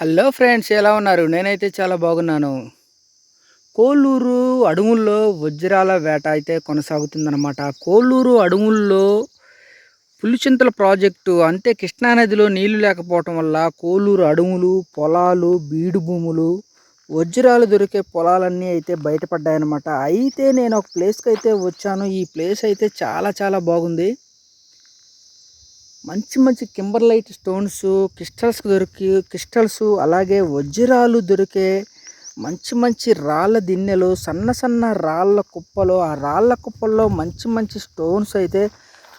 Hello friends ఎలా ఉన్నారు? నేనైతే చాలా బాగున్నాను. కోళ్ళూరు అడవుల్లో వజ్రాల వేట అయితే కొనసాగుతుందన్నమాట. కోళ్ళూరు అడవుల్లో పులిచింతల ప్రాజెక్టు అంతే కృష్ణానదిలో నీళ్ళు లేకపోవటం వల్ల కోళ్ళూరు అడవులు పొలాలు బీడు భూములు వజ్రాలు దొరికే పొలాలన్నీ అయితే బయటపడ్డాయన్నమాట. అయితే నేను ఒక ప్లేస్కి అయితే వచ్చాను. ఈ ప్లేస్ అయితే చాలా చాలా బాగుంది. మంచి మంచి కింబర్లైట్ స్టోన్స్ క్రిస్టల్స్ దొరికి క్రిస్టల్స్ అలాగే వజ్రాలు దొరికే మంచి మంచి రాళ్ళ దిన్నెలు సన్న సన్న రాళ్ళ కుప్పలు ఆ రాళ్ళ కుప్పల్లో మంచి మంచి స్టోన్స్ అయితే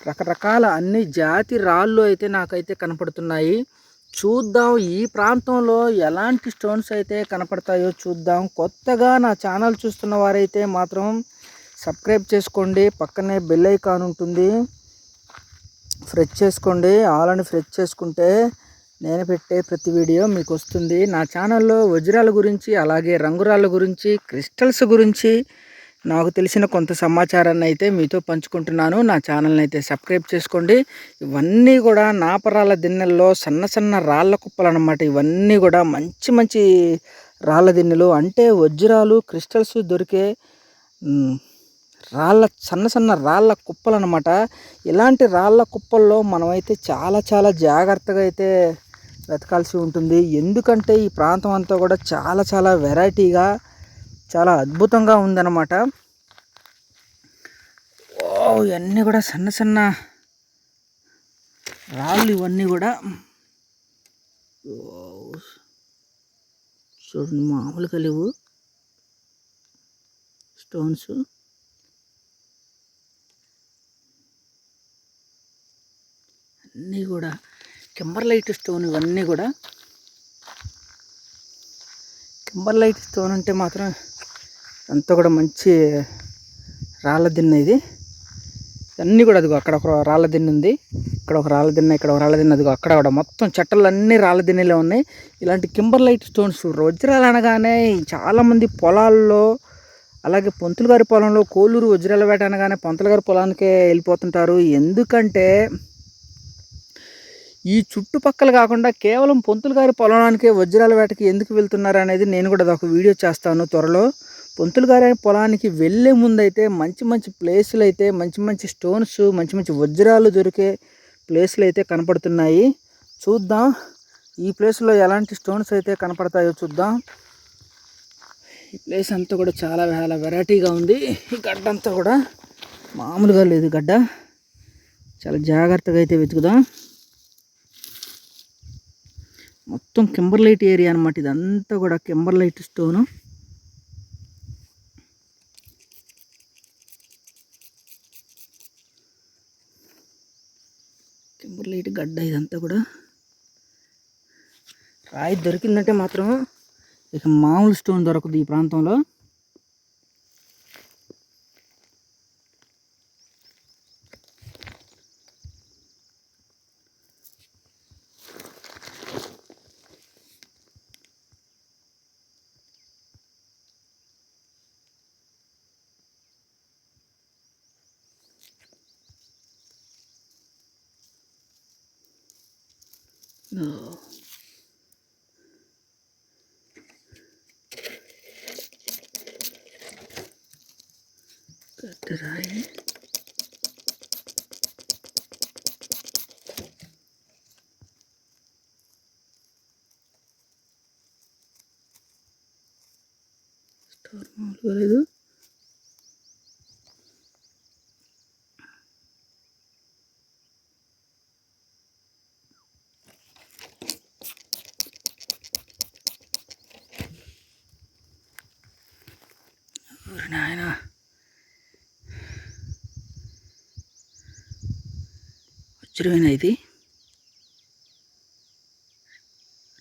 రకరకాల అన్ని జాతి రాళ్ళు అయితే నాకైతే కనపడుతున్నాయి. చూద్దాం ఈ ప్రాంతంలో ఎలాంటి స్టోన్స్ అయితే కనపడతాయో చూద్దాం. కొత్తగా నా ఛానల్ చూస్తున్న వారైతే మాత్రం సబ్స్క్రైబ్ చేసుకోండి. పక్కనే బెల్ ఐకాన్ ఉంటుంది. ఫ్రెష్ చేసుకోండి. ఆలని ఫ్రెష్ చేసుకుంటే నేను పెట్టే ప్రతి వీడియో మీకు వస్తుంది. నా ఛానల్లో వజ్రాల గురించి అలాగే రంగురాళ్ళ గురించి క్రిస్టల్స్ గురించి నాకు తెలిసిన కొంత సమాచారాన్ని అయితే మీతో పంచుకుంటున్నాను. నా ఛానల్ని అయితే సబ్స్క్రైబ్ చేసుకోండి. ఇవన్నీ కూడా నాపరాల దిన్నెల్లో సన్న సన్న రాళ్ళ కుప్పలు అన్నమాట ఇవన్నీ కూడా మంచి మంచి రాళ్ళ దిన్నెలు. అంటే వజ్రాలు క్రిస్టల్స్ దొరికే రాళ్ళ సన్న సన్న రాళ్ళ కుప్పలు అనమాట ఇలాంటి రాళ్ళ కుప్పల్లో మనమైతే చాలా చాలా జాగ్రత్తగా అయితే వెతకాల్సి ఉంటుంది. ఎందుకంటే ఈ ప్రాంతం అంతా కూడా చాలా చాలా వెరైటీగా చాలా అద్భుతంగా ఉందన్నమాట. ఓ ఇవన్నీ కూడా సన్న సన్న రాళ్ళు ఇవన్నీ కూడా. చూడండి మామూలుగా లేవు. స్టోన్స్. అన్నీ కూడా కింబర్లైట్ స్టోన్ ఇవన్నీ కూడా కింబర్లైట్ స్టోన్ అంటే మాత్రం అంతా కూడా మంచి రాళ్ళ దిన్న ఇది. అన్నీ కూడా అదిగో అక్కడ ఒక రాళ్ళ దిన్న ఉంది. ఇక్కడ ఒక రాళ్ళ దిన్న ఇక్కడ ఒక రాళ్ళ దిన్న అదిగో అక్కడ కూడా మొత్తం చెట్టలు అన్నీ రాళ్ళదిన్నెలే ఉన్నాయి. ఇలాంటి కింబర్లైట్ స్టోన్స్ వజ్రాలు అనగానే చాలామంది పొలాల్లో అలాగే పొంతులు గారి పొలంలో కోలూరు వజ్రాల వేట అనగానే పొంతులు గారి పొలానికే వెళ్ళిపోతుంటారు. ఎందుకంటే ఈ చుట్టుపక్కల కాకుండా కేవలం పొంతులు గారి పొలానికే వజ్రాల వేటకి ఎందుకు వెళ్తున్నారు అనేది నేను కూడా ఒక వీడియో చేస్తాను త్వరలో. పొంతులు గారి పొలానికి వెళ్ళే ముందైతే మంచి మంచి ప్లేసులు అయితే మంచి మంచి స్టోన్స్ మంచి మంచి వజ్రాలు దొరికే ప్లేసులు అయితే కనపడుతున్నాయి. చూద్దాం. ఈ ప్లేస్లో ఎలాంటి స్టోన్స్ అయితే కనపడతాయో చూద్దాం. ఈ ప్లేస్ అంతా కూడా చాలా చాలా వెరైటీగా ఉంది. ఈ గడ్డ అంతా కూడా మామూలుగా లేదు గడ్డ. చాలా జాగ్రత్తగా అయితే వెతుకుదాం. మొత్తం కెంబర్లైట్ ఏరియా అనమాట ఇదంతా కూడా కెంబర్లైట్ స్టోను. కెంబర్లైట్ గడ్డ ఇదంతా కూడా. రాయి దొరికిందంటే మాత్రం ఇక మామూలు స్టోన్ దొరకదు ఈ ప్రాంతంలో. Ну. No. Протираем. Сторону вырезу. వజ్రమైన ఇది.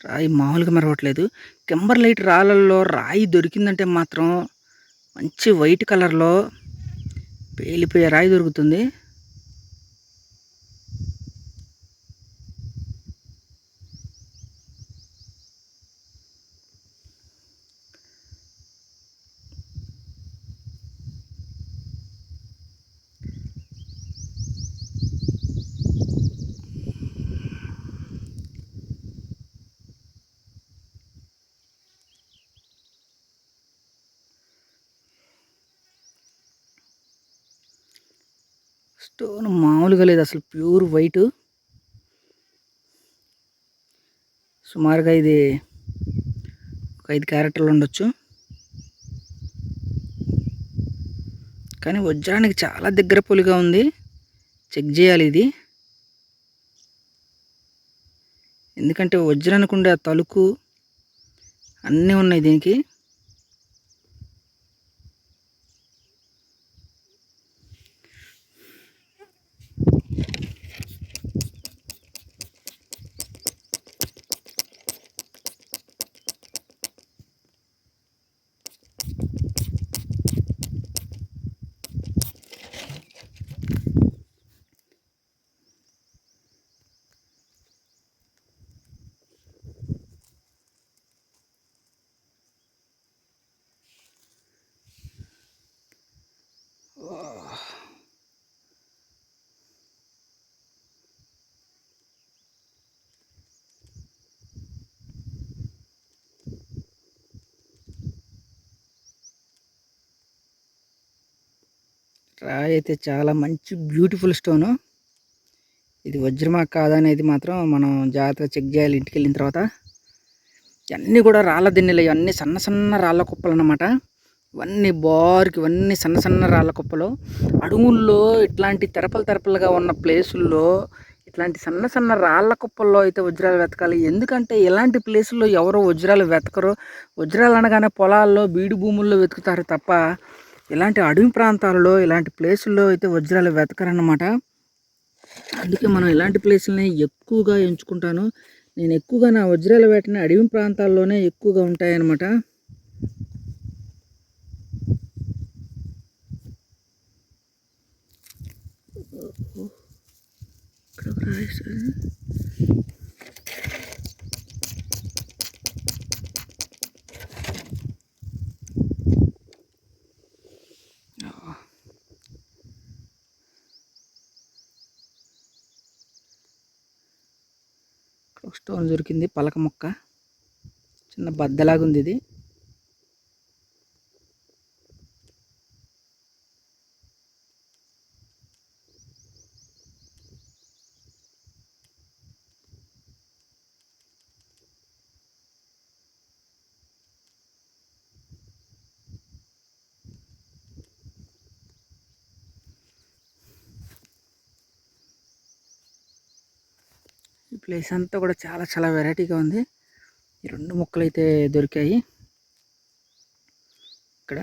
రాయి మామూలుగా మెరవట్లేదు. కెంబర్ లైట్ రాళ్ళల్లో రాయి దొరికిందంటే మాత్రం మంచి వైట్ కలర్లో పేలిపోయే రాయి దొరుకుతుంది. స్టోన్ మామూలుగా లేదు అసలు ప్యూర్ వైట్. సుమారుగా ఇది ఒక ఐదు క్యారెక్టర్లు ఉండొచ్చు. కానీ వజ్రానికి చాలా దగ్గర పొలిగా ఉంది. చెక్ చేయాలి ఇది. ఎందుకంటే వజ్రానికి ఉండే ఆ తలుకు అన్నీ ఉన్నాయి దీనికి. రాయి అయితే చాలా మంచి బ్యూటిఫుల్ స్టోను. ఇది వజ్రమా కాదనేది అనేది మాత్రం మనం జాగ్రత్తగా చెక్ చేయాలి ఇంటికి వెళ్ళిన తర్వాత. ఇవన్నీ కూడా రాళ్ళ దిన్నెలు ఇవన్నీ సన్న సన్న రాళ్ళ కుప్పలు అన్నమాట. ఇవన్నీ బార్కి ఇవన్నీ సన్న సన్న రాళ్ళ కుప్పలు. అడవుల్లో ఇట్లాంటి తెరపలు తెరపలుగా ఉన్న ప్లేసుల్లో ఇట్లాంటి సన్న సన్న రాళ్ళ కుప్పల్లో అయితే వజ్రాలు వెతకాలి. ఎందుకంటే ఇలాంటి ప్లేసుల్లో ఎవరో వజ్రాలు వెతకరు. వజ్రాలు అనగానే పొలాల్లో బీడు భూముల్లో వెతుకుతారు తప్ప ఇలాంటి అడవి ప్రాంతాలలో ఇలాంటి ప్లేసుల్లో అయితే వజ్రాలు వెతకరన్నమాట అందుకే మనం ఇలాంటి ప్లేసులని ఎక్కువగా ఎంచుకుంటాను నేను ఎక్కువగా నా వజ్రాల వేటని అడవి ప్రాంతాల్లోనే ఎక్కువగా ఉంటాయన్నమాట ఇక్కడ ఒక స్టోన్ దొరికింది పలక మొక్క. చిన్న బద్దలాగా ఉంది ఇది. ప్లేస్ అంతా కూడా చాలా చాలా వెరైటీగా ఉంది. ఈ రెండు మొక్కలు అయితే దొరికాయి. ఇక్కడ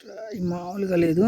ఈ మామూలుగా లేదు.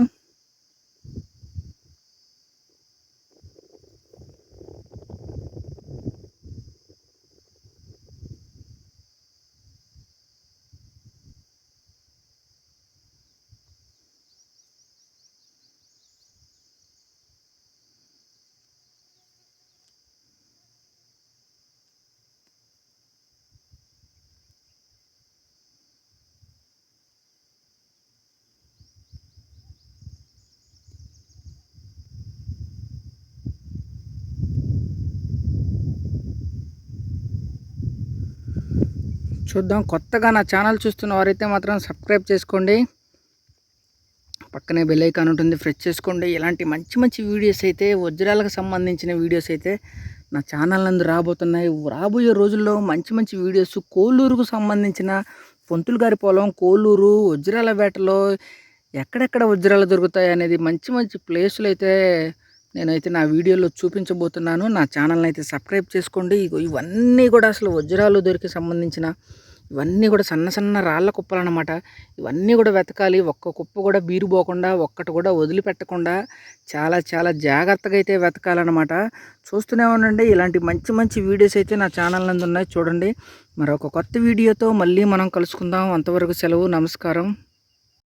చూద్దాం. కొత్తగా నా ఛానల్ చూస్తున్న వారైతే మాత్రం సబ్స్క్రైబ్ చేసుకోండి. పక్కనే బెల్ ఐకాన్ ఉంటుంది ఫ్రెష్ చేసుకోండి. ఇలాంటి మంచి మంచి వీడియోస్ అయితే వజ్రాలకు సంబంధించిన వీడియోస్ అయితే నా ఛానల్ నందు రాబోతున్నాయి. రాబోయే రోజుల్లో మంచి మంచి వీడియోస్ కోలూరుకు సంబంధించిన పొంతులు గారి పొలం కోలూరు వజ్రాల వేటలో ఎక్కడెక్కడ వజ్రాలు దొరుకుతాయి అనేది మంచి మంచి ప్లేసులు అయితే నేనైతే నా వీడియోలో చూపించబోతున్నాను. నా ఛానల్ని అయితే సబ్స్క్రైబ్ చేసుకోండి. ఇవన్నీ కూడా అసలు వజ్రాలు దొరికి సంబంధించిన ఇవన్నీ కూడా సన్న సన్న రాళ్ళ కుప్పలు అనమాట ఇవన్నీ కూడా వెతకాలి. ఒక్క కుప్ప కూడా బీరు పోకుండా ఒక్కటి కూడా వదిలిపెట్టకుండా చాలా చాలా జాగ్రత్తగా అయితే వెతకాలన్నమాట చూస్తూనే ఉండండి. ఇలాంటి మంచి మంచి వీడియోస్ అయితే నా ఛానల్ నందు ఉన్నాయి. చూడండి. మరొక కొత్త వీడియోతో మళ్ళీ మనం కలుసుకుందాం. అంతవరకు సెలవు. నమస్కారం.